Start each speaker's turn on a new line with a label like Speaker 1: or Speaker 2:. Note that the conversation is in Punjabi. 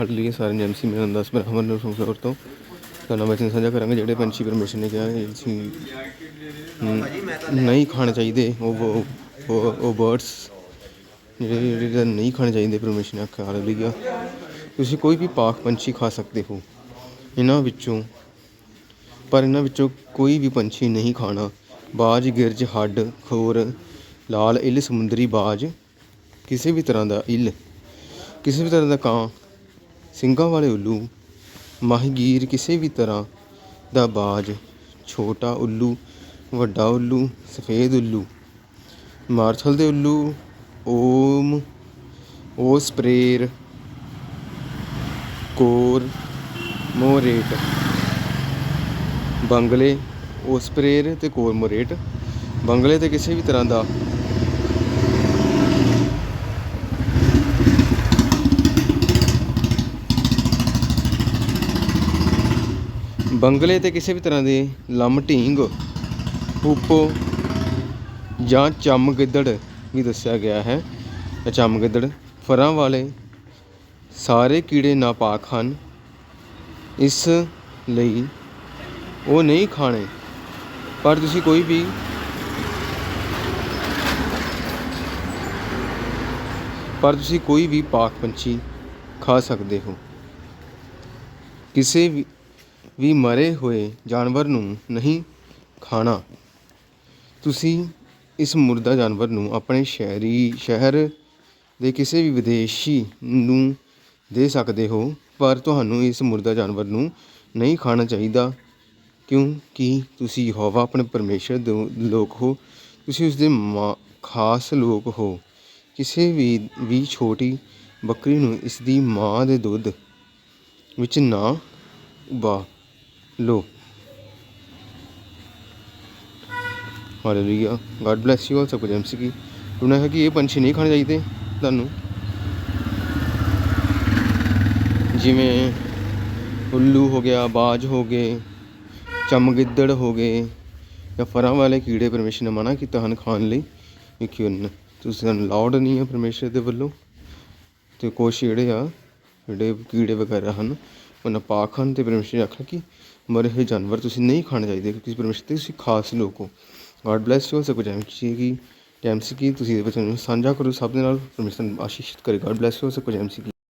Speaker 1: ਹੜ ਲਈ ਸਾਰੇ ਐਮਸੀ ਮੇਰੇ ਅੰਦਾਜ਼ ਬਰਾਬਰ ਨੂੰ ਫਲੋਰ ਤੋਂ। ਤੁਹਾਨੂੰ ਮੈਂ ਸਾਂਝਾ ਕਰਾਂਗੇ, ਜਿਹੜੇ ਪੰਛੀ ਪਰਮਿਸ਼ਨ ਨੇ ਕਿਹਾ, ਇਹ ਅਸੀਂ ਨਹੀਂ ਖਾਣੇ ਚਾਹੀਦੇ, ਉਹ, ਉਹ- ਬਰਡਸ ਜਿਹੜੇ ਜਿਹੜੇ ਨਹੀਂ ਖਾਣੇ ਚਾਹੀਦੇ ਪਰਮਿਸ਼ਨ ਆ ਖਾ ਲਈ ਆ। ਤੁਸੀਂ ਕੋਈ ਵੀ ਪਾਕ ਪੰਛੀ ਖਾ ਸਕਦੇ ਹੋ, ਇਹਨਾਂ ਵਿੱਚੋਂ, ਪਰ ਇਹਨਾਂ ਵਿੱਚੋਂ ਕੋਈ ਵੀ ਪੰਛੀ ਨਹੀਂ ਖਾਣਾ। ਬਾਜ, ਗਿਰਜ, ਹੱਡ, ਖੋਰ, ਲਾਲ, ਇੱਲ, ਸਮੁੰਦਰੀ ਬਾਜ, ਕਿਸੇ ਵੀ ਤਰ੍ਹਾਂ ਦਾ ਇੱਲ, ਕਿਸੇ ਵੀ ਤਰ੍ਹਾਂ ਦਾ ਕਾਂ ਸਿੰਘਾਂ ਵਾਲੇ ਉੱਲੂ ਮਾਹੀਗੀਰ ਕਿਸੇ ਵੀ ਤਰ੍ਹਾਂ ਦਾ ਬਾਜ, ਛੋਟਾ ਉੱਲੂ, ਵੱਡਾ ਉੱਲੂ, ਸਫੇਦ ਉੱਲੂ। ਮਾਰਥਲ ਦੇ ਉੱਲੂ, ਓਮ ਓਸਪਰੇਰ ਕੋਰ, ਮੋਰੇਟ। ਬੰਗਲੇ ਓਸਪਰੇਰ ਤੇ ਕੋਰਮੋਰੇਟ ਬੰਗਲੇ ਤੇ ਕਿਸੇ ਵੀ ਤਰ੍ਹਾਂ ਦਾ ਬੰਗਲੇ ਤੇ ਕਿਸੇ ਵੀ ਤਰ੍ਹਾਂ ਦੇ ਲੰਮ ਢੀਂਗ ਉਪੋ ਜਾਂ ਚਮ ਗਿੱਦੜ ਵੀ ਦੱਸਿਆ ਗਿਆ ਹੈ। ਇਹ ਗਿੱਦੜ ਫਰਾਂ ਵਾਲੇ ਸਾਰੇ ਕੀੜੇ ਨਾਪਾਕ ਹਨ। ਇਸ ਲਈ ਉਹ ਨਹੀਂ ਖਾਣੇ, ਪਰ ਤੁਸੀਂ ਕੋਈ ਵੀ ਪਰ ਤੁਸੀਂ ਕੋਈ ਵੀ ਪਾਕ ਪੰਛੀ ਖਾ ਸਕਦੇ ਹੋ। ਕਿਸੇ ਵੀ ਵੀ ਮਰੇ ਹੋਏ ਜਾਨਵਰ ਨੂੰ ਨਹੀਂ ਖਾਣਾ। ਤੁਸੀਂ ਇਸ ਮੁਰਦਾ ਜਾਨਵਰ ਨੂੰ ਆਪਣੇ ਸ਼ਹਿਰੀ ਸ਼ਹਿਰ ਦੇ ਕਿਸੇ ਵੀ ਵਿਦੇਸ਼ੀ ਨੂੰ ਦੇ ਸਕਦੇ ਹੋ, ਪਰ ਤੁਹਾਨੂੰ ਇਸ ਮੁਰਦਾ ਜਾਨਵਰ ਨੂੰ ਨਹੀਂ ਖਾਣਾ ਚਾਹੀਦਾ, ਕਿਉਂਕਿ ਤੁਸੀਂ ਯਹੋਵਾ ਆਪਣੇ ਪਰਮੇਸ਼ਰ ਦੇ ਲੋਕ ਹੋ, ਤੁਸੀਂ ਉਸ ਦੇ ਖਾਸ ਲੋਕ ਹੋ। ਕਿਸੇ ਵੀ ਵੀ ਛੋਟੀ ਬੱਕਰੀ ਨੂੰ ਇਸ ਦੀ ਮਾਂ ਦੇ ਦੁੱਧ ਵਿੱਚ ਨਾ ਉਬਾ। ਲੋ। Hallelujah God bless you all ਸਭ ਕੁਝ ਐਮਸੀ ਕੀ ਉਹਨਾਂ ਹੈ ਕਿ ਇਹ ਪੰਛੀ ਨਹੀਂ ਖਾਣੇ ਚਾਹੀਦੇ ਤੁਹਾਨੂੰ। ਜਿਵੇਂ ਉੱਲੂ ਹੋ ਗਿਆ, ਬਾਜ ਹੋ ਗਏ, ਚਮਗਿੱਦੜ ਹੋ ਗਏ, ਜਾਂ ਫਰਾਂ ਵਾਲੇ ਕੀੜੇ ਪਰਮੇਸ਼ਰ ਨੇ ਮਨਾ ਕੀਤਾ ਹਨ ਖਾਣ ਲਈ। ਕਿਉਂਕਿ ਉਹਨਾਂ ਤੁਸੀਂ ਸਾਨੂੰ ਲਾਉਡ ਨਹੀਂ ਹੈ ਪਰਮੇਸ਼ਰ ਦੇ ਵੱਲੋਂ। ਤੇ ਕੁਛ ਜਿਹੜੇ ਆ, ਜਿਹੜੇ ਕੀੜੇ ਵਗੈਰਾ ਹਨ ਉਹਨਾਂ ਪਾਕ ਹਨ ਤੇ ਪਰਮੇਸ਼ਰ ਨੇ ਆਖਿਆ ਕਿ ਮਰੇ ਹੋਏ ਜਾਨਵਰ ਤੁਸੀਂ ਨਹੀਂ ਖਾਣੇ ਚਾਹੀਦੇ ਕਿਉਂਕਿ ਪਰਮੇਸ਼ਰ ਦੇ ਤੁਸੀਂ ਖਾਸ ਲੋਕ ਹੋ। ਗੋਡ ਬlesਸ ਯੂ ਆਲ ਸਭ ਕੁਝ ਐਮਸੀ ਕੀ ਟਾਈਮ ਸੀ ਕਿ ਤੁਸੀਂ ਇਹਦੇ ਵਿੱਚ ਸਾਂਝਾ ਕਰੋ, ਸਭ ਦੇ ਨਾਲ ਪਰਮੇਸ਼ਰ ਤੁਹਾਨੂੰ ਆਸ਼ੀਸ਼ਿਤ ਕਰੇ। ਗੋਡ ਬlesਸ ਯੂ ਆਲ ਸਭ ਕੁਝ ਐਮਸੀ ਕੀ